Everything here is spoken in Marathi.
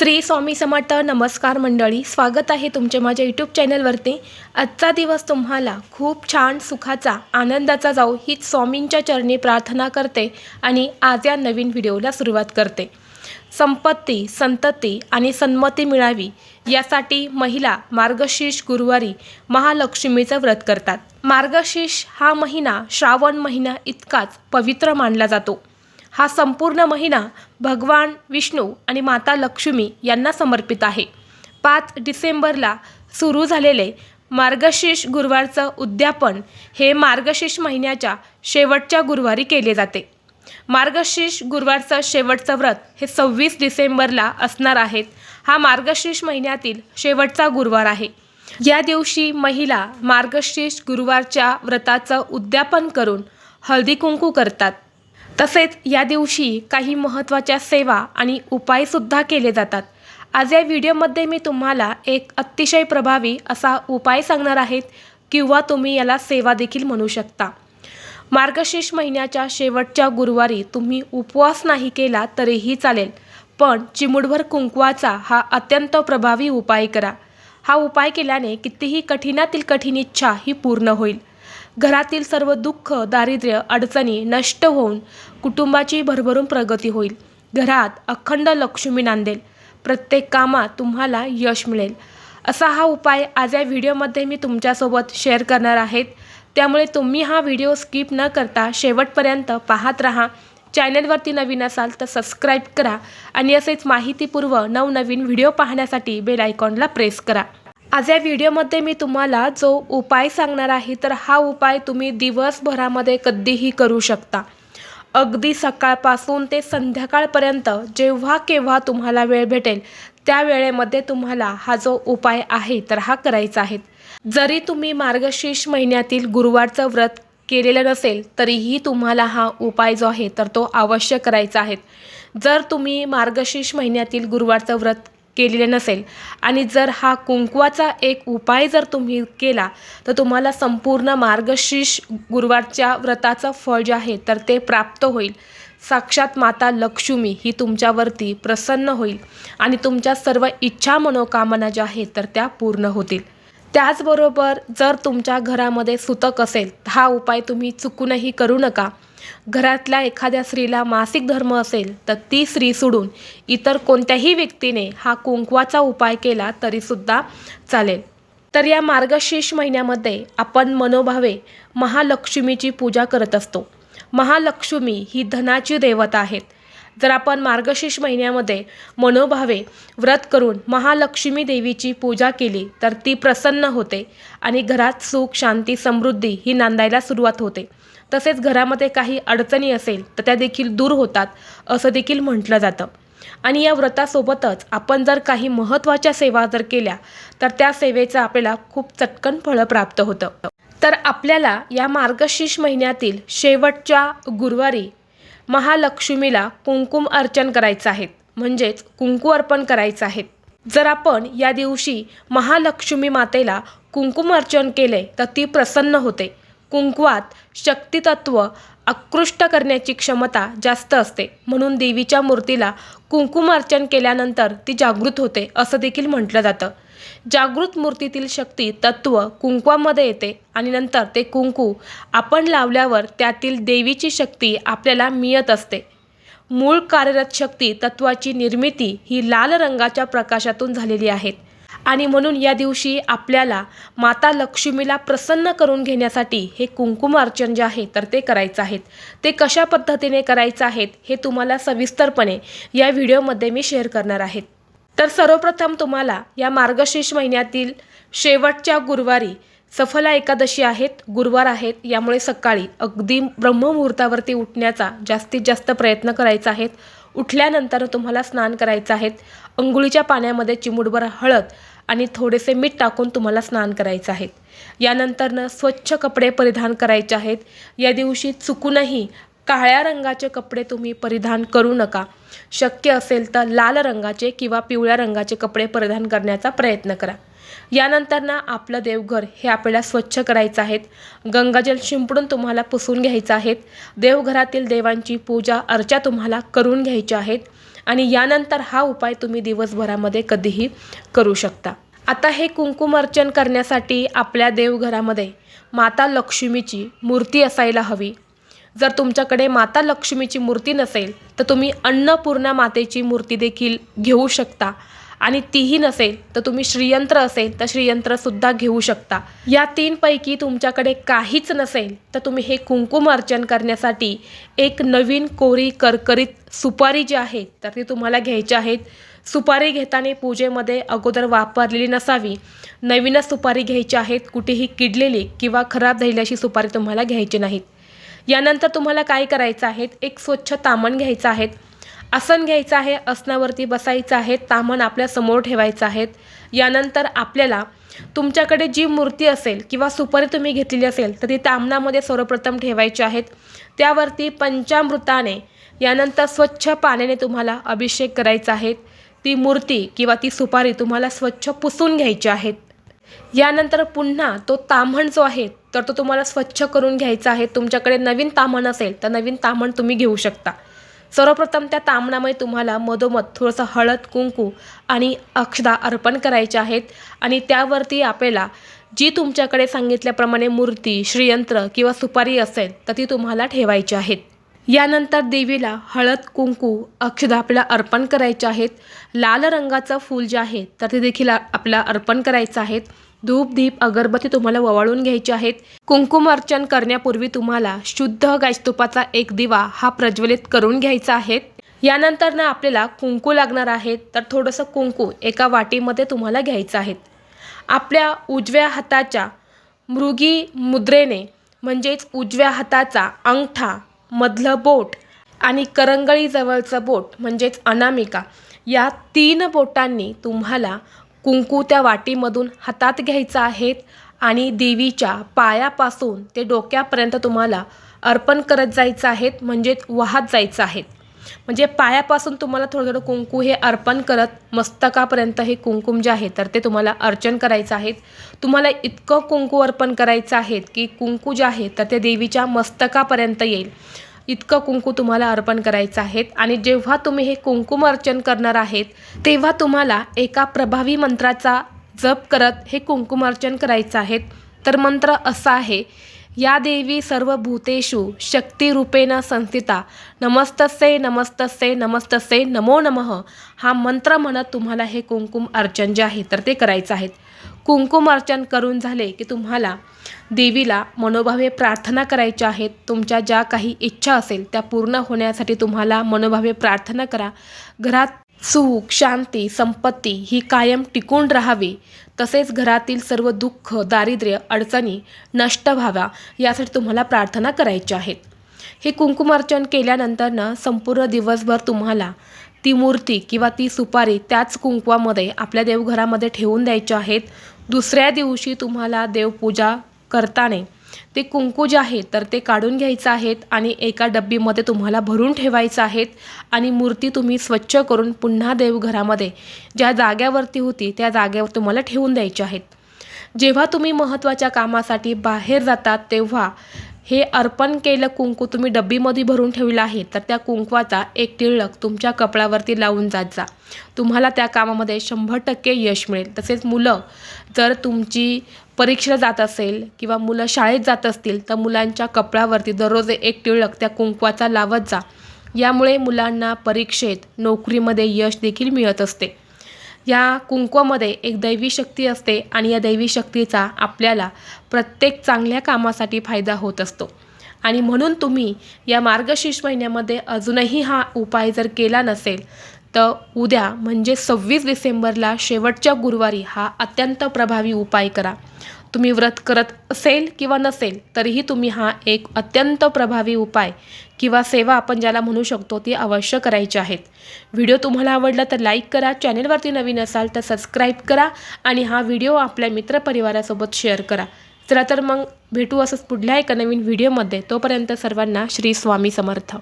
श्री स्वामी समर्थ नमस्कार मंडळी स्वागत आहे तुमचे माझ्या यूट्यूब चॅनलवरती. आजचा दिवस तुम्हाला खूप छान सुखाचा आनंदाचा जाऊ हीच स्वामींच्या चरणी प्रार्थना करते आणि आज या नवीन व्हिडिओला सुरुवात करते. संपत्ती संतती आणि सन्मती मिळावी यासाठी महिला मार्गशीर्ष गुरुवारी महालक्ष्मीचं व्रत करतात. मार्गशीर्ष हा महिना श्रावण महिना इतकाच पवित्र मानला जातो. हा संपूर्ण महिना भगवान विष्णू आणि माता लक्ष्मी यांना समर्पित आहे. पाच डिसेंबरला सुरू झालेले मार्गशीर्ष गुरुवारचं उद्यापन हे मार्गशीर्ष महिन्याच्या शेवटच्या गुरुवारी केले जाते. मार्गशीर्ष गुरुवारचं शेवटचं व्रत हे सव्वीस डिसेंबरला असणार आहेत हा मार्गशीर्ष महिन्यातील शेवटचा गुरुवार आहे. या दिवशी महिला मार्गशीर्ष गुरुवारच्या व्रताचं उद्यापन करून हळदी कुंकू करतात. तसेच या दिवशी काही महत्त्वाच्या सेवा आणि उपायसुद्धा केले जातात. आज या व्हिडिओमध्ये मी तुम्हाला एक अतिशय प्रभावी असा उपाय सांगणार आहेत किंवा तुम्ही याला सेवा देखील म्हणू शकता. मार्गशीर्ष महिन्याच्या शेवटच्या गुरुवारी तुम्ही उपवास नाही केला तरीही चालेल पण चिमुडभर कुंकवाचा हा अत्यंत प्रभावी उपाय करा. हा उपाय केल्याने कितीही कठीणातील कठीण इच्छा ही पूर्ण होईल. घरातील सर्व दुःख दारिद्र्य अडचणी नष्ट होऊन कुटुंबाची भरभरून प्रगती होईल. घरात अखंड लक्ष्मी नांदेल. प्रत्येक कामात तुम्हाला यश मिळेल. असा हा उपाय आज या व्हिडिओमध्ये मी तुमच्यासोबत शेअर करणार आहेत. त्यामुळे तुम्ही हा व्हिडिओ स्किप न करता शेवटपर्यंत पाहत राहा. चॅनलवरती नवीन असाल तर सबस्क्राईब करा आणि असेच माहितीपूर्व नवनवीन व्हिडिओ पाहण्यासाठी बेल आयकॉनला प्रेस करा. आज या व्हिडिओमध्ये मी तुम्हाला जो उपाय सांगणार आहे तर हा उपाय तुम्ही दिवसभरामध्ये कधीही करू शकता. अगदी सकाळपासून ते संध्याकाळपर्यंत जेव्हा केव्हा तुम्हाला वेळ भेटेल त्या वेळेमध्ये तुम्हाला हा जो उपाय आहे तर हा करायचा आहे. जरी तुम्ही मार्गशीर्ष महिन्यातील गुरुवारचं व्रत केलेलं नसेल तरीही तुम्हाला हा उपाय जो आहे तर तो अवश्य करायचा आहे. जर तुम्ही मार्गशीर्ष महिन्यातील गुरुवारचं व्रत केलेले नसेल. आणि जर हा कुंकवाचा एक उपाय जर तुम्ही केला तर तुम्हाला संपूर्ण मार्गशीर्ष गुरुवारच्या व्रताचं फळ जे आहे तर ते प्राप्त होईल. साक्षात माता लक्ष्मी ही तुमच्यावरती प्रसन्न होईल आणि तुमच्या सर्व इच्छा मनोकामना ज्या आहेत तर त्या पूर्ण होतील. त्याचबरोबर जर तुमच्या घरामध्ये सुतक असेल हा उपाय तुम्ही चुकूनही करू नका. घरातल्या एखाद्या स्त्रीला मासिक धर्म असेल तर ती स्त्री सोडून इतर कोणत्याही व्यक्तीने हा कुंकवाचा उपाय केला तरीसुद्धा चालेल. तर या मार्गशीर्ष महिन्यामध्ये आपण मनोभावे महालक्ष्मीची पूजा करत असतो. महालक्ष्मी ही धनाची देवता आहेत. जर आपण मार्गशीर्ष महिन्यामध्ये मनोभावे व्रत करून महालक्ष्मी देवीची पूजा केली तर ती प्रसन्न होते आणि घरात सुख शांती समृद्धी ही नांदायला सुरुवात होते. तसेच घरामध्ये काही अडचणी असेल तर त्या देखील दूर होतात असं देखील म्हटलं जातं. आणि या व्रतासोबतच आपण जर काही महत्त्वाच्या सेवा जर केल्या तर त्या सेवेचं आपल्याला खूप चटकन फळं प्राप्त होतं. तर आपल्याला या मार्गशीर्ष महिन्यातील शेवटच्या गुरुवारी महालक्ष्मीला कुंकुम अर्चन करायचं आहे म्हणजेच कुंकू अर्पण करायचं आहे जर आपण या दिवशी महालक्ष्मी मातेला कुंकुम अर्चन केले तर ती प्रसन्न होते. कुंकवात शक्तितत्व आकृष्ट करण्याची क्षमता जास्त असते. म्हणून देवीच्या मूर्तीला कुंकुमार्चन केल्यानंतर ती जागृत होते असं देखील म्हटलं जातं. जागृत मूर्तीतील शक्ती तत्व कुंकवामध्ये येते आणि नंतर ते कुंकू आपण लावल्यावर त्यातील देवीची शक्ती आपल्याला मिळत असते. मूळ कार्यरत शक्ती तत्वाची निर्मिती ही लाल रंगाच्या प्रकाशातून झालेली आहे. आणि म्हणून या दिवशी आपल्याला माता लक्ष्मीला प्रसन्न करून घेण्यासाठी हे कुंकुम अर्चन जे आहे तर ते करायचं आहेत. ते कशा पद्धतीने करायचं आहेत हे तुम्हाला सविस्तरपणे या व्हिडिओमध्ये मी शेअर करणार आहेत तर सर्वप्रथम तुम्हाला या मार्गशीर्ष महिन्यातील शेवटच्या गुरुवारी सफला एकादशी आहेत गुरुवार आहेत यामुळे सकाळी अगदी ब्रह्ममुहूर्तावरती उठण्याचा जास्तीत जास्त प्रयत्न करायचा आहेत. उठल्यानंतर तुम्हाला स्नान करायचं आहेत. अंघोळीच्या पाण्यामध्ये चिमुडभर हळद आणि थोडेसे मीठ टाकून तुम्हाला स्नान करायचं आहे. यानंतरनं स्वच्छ कपडे परिधान करायचे आहेत. या दिवशी चुकूनही काळ्या रंगाचे कपडे तुम्ही परिधान करू नका. शक्य असेल तर लाल रंगाचे किंवा पिवळ्या रंगाचे कपडे परिधान करण्याचा प्रयत्न करा. यानंतर ना आपलं देवघर हे आपल्याला स्वच्छ करायचं आहेत गंगाजल शिंपडून तुम्हाला पुसून घ्यायचं आहेत देवघरातील देवांची पूजा अर्चा तुम्हाला करून घ्यायच्या आहेत आणि यानंतर हा उपाय तुम्ही दिवसभरामध्ये कधीही करू शकता. आता हे कुंकुम अर्चन करण्यासाठी आपल्या देवघरामध्ये माता लक्ष्मीची मूर्ती असायला हवी. जर तुमच्याकडे माता लक्ष्मीची मूर्ती नसेल तर तुम्ही अन्नपूर्णा मातेची मूर्ती देखील घेऊ शकता. आणि तीही नसेल तर तुम्ही श्रीयंत्र असेल तर श्रीयंत्रसुद्धा घेऊ शकता. या तीनपैकी तुमच्याकडे काहीच नसेल तर तुम्ही हे कुंकुम अर्चन करण्यासाठी एक नवीन कोरी करकरीत सुपारी जी आहे तर ती तुम्हाला घ्यायची आहेत. सुपारी घेताना पूजेमध्ये अगोदर वापरलेली नसावी. नवीनच सुपारी घ्यायची आहेत कुठेही किडलेली किंवा खराब झालेली अशी सुपारी तुम्हाला घ्यायची नाहीत. यानंतर तुम्हाला काय करायचं आहे एक स्वच्छ तामण घ्यायचं आहे. आसन घ्यायचं आहे आसनावरती बसायचं आहे तामण आपल्यासमोर ठेवायचं आहे. यानंतर आपल्याला तुमच्याकडे जी मूर्ती असेल किंवा सुपारी तुम्ही घेतलेली असेल तर ती तामणामध्ये सर्वप्रथम ठेवायची आहेत. त्यावरती पंचामृताने यानंतर स्वच्छ पाण्याने तुम्हाला अभिषेक करायचा आहे. ती मूर्ती किंवा ती सुपारी तुम्हाला स्वच्छ पुसून घ्यायची आहेत. यानंतर पुन्हा तो ताम्हण जो आहे तर तो तुम्हाला स्वच्छ करून घ्यायचा आहे. तुमच्याकडे नवीन ताम्हण असेल तर नवीन ताम्हण तुम्ही घेऊ शकता. सर्वप्रथम त्या तामणामध्ये तुम्हाला मधोमध थोडंसं हळद कुंकू आणि अक्षदा अर्पण करायचे आहेत. आणि त्यावरती आपल्याला जी तुमच्याकडे सांगितल्याप्रमाणे मूर्ती श्रीयंत्र किंवा सुपारी असेल तर ती तुम्हाला ठेवायची आहेत. यानंतर देवीला हळद कुंकू अक्षदा आपल्याला अर्पण करायचे आहेत. लाल रंगाचं फूल जे आहे तर ते देखील आ- आपल्याला अर्पण करायचं आहेत. धूप दीप अगरबत्ती तुम्हाला ववाळून घ्यायची आहेत. कुंकुम अर्चन करण्यापूर्वी तुम्हाला शुद्ध गायस्तुपाचा एक दिवा हा प्रज्वलित करून घ्यायचा आहे. यानंतर ना आपल्याला कुंकू लागणार आहे तर थोडंसं कुंकू एका वाटीमध्ये तुम्हाला घ्यायचं आहे. आपल्या उजव्या हाताच्या मृगी मुद्रेने म्हणजेच उजव्या हाताचा अंगठा मधलं बोट आणि करंगळीजवळचं बोट म्हणजेच अनामिका या तीन बोटांनी तुम्हाला कुंकू त्या वाटीमधून हातात घ्यायचं आहेत आणि देवीच्या पायापासून ते डोक्यापर्यंत तुम्हाला अर्पण करत जायचं आहेत म्हणजेच वाहत जायचं आहेत. म्हणजे पायापासून तुम्हाला थोडं थोडं कुंकू हे अर्पण करत मस्तकापर्यंत हे कुंकुम जे आहे तर ते तुम्हाला अर्चन करायचं आहे तुम्हाला इतकं कुंकू अर्पण करायचं आहे की कुंकू जे आहे तर ते देवीच्या मस्तकापर्यंत येईल. इतकं कुंकू तुम्हाला अर्पण करायचं आहे आणि जेव्हा तुम्ही हे कुंकुम अर्चन करणार आहेत तेव्हा तुम्हाला एका प्रभावी मंत्राचा जप करत हे कुंकुम अर्चन करायचं आहे तर मंत्र असा आहे या देवी सर्व भूतेषु शक्तिरूपेण संस्थिता. नमस्तसे नमस्तसे नमस्तसे नमो नमः. हा मंत्र म्हणत तुम्हाला हे कुंकुम अर्चन जे आहे तर ते करायचं आहे कुंकुमार्चन करून झाले की तुम्हाला देवीला मनोभावे प्रार्थना करायच्या आहेत तुमच्या ज्या काही इच्छा असेल त्या पूर्ण होण्यासाठी तुम्हाला मनोभावे प्रार्थना करा. घरात सुख शांती संपत्ती ही कायम टिकून राहावी. तसेच घरातील सर्व दुःख दारिद्र्य अडचणी नष्ट व्हाव्या यासाठी तुम्हाला प्रार्थना करायच्या आहेत हे कुंकुमार्चन केल्यानंतर ना संपूर्ण दिवसभर तुम्हाला ती मूर्ती किंवा ती सुपारी त्याच कुंकवामध्ये आपल्या देवघरामध्ये ठेवून द्यायच्या आहेत. दुसऱ्या दिवशी तुम्हाला देवपूजा करताना ते कुंकू जे आहे तर ते काढून घ्यायचं आहेत आणि एका डब्बीमध्ये तुम्हाला भरून ठेवायचं आहेत आणि मूर्ती तुम्ही स्वच्छ करून पुन्हा देवघरामध्ये ज्या जाग्यावरती होती त्या जाग्यावर तुम्हाला ठेवून द्यायच्या आहेत. जेव्हा तुम्ही महत्त्वाच्या कामासाठी बाहेर जातात तेव्हा हे अर्पण केलं कुंकू तुम्ही डब्बीमध्ये भरून ठेवलं आहे तर त्या कुंकवाचा एक टिळक तुमच्या कपड्यावरती लावून जात जा. तुम्हाला त्या कामामध्ये शंभर टक्के यश मिळेल. तसेच मुलं जर तुमची परीक्षेला जात असेल किंवा मुलं शाळेत जात असतील तर मुलांच्या कपड्यावरती दररोज एक टिळक त्या कुंकवाचा लावत जा. यामुळे मुलांना परीक्षेत नोकरीमध्ये यश देखील मिळत असते. या कुंकवामध्ये एक दैवी शक्ती असते आणि या दैवी शक्तीचा आपल्याला प्रत्येक चांगल्या कामासाठी फायदा होत असतो. आणि म्हणून तुम्ही या मार्गशीर्ष महिन्यामध्ये अजूनही हा उपाय जर केला नसेल तर उद्या म्हणजे सव्वीस डिसेंबरला शेवटच्या गुरुवारी हा अत्यंत प्रभावी उपाय करा. तुम्ही व्रत करत असेल किंवा नसेल तरीही तुम्ही हा एक अत्यंत प्रभावी उपाय किंवा सेवा आपण ज्याला म्हणू शकतो ती अवश्य करायची आहेत. व्हिडिओ तुम्हाला आवडला तर लाईक करा चॅनेलवरती नवीन असाल तर सबस्क्राईब करा आणि हा व्हिडिओ आपल्या मित्रपरिवारासोबत शेअर करा. चला तर मग भेटू असंच पुढल्या एका नवीन व्हिडिओमध्ये. तोपर्यंत सर्वांना श्री स्वामी समर्थ.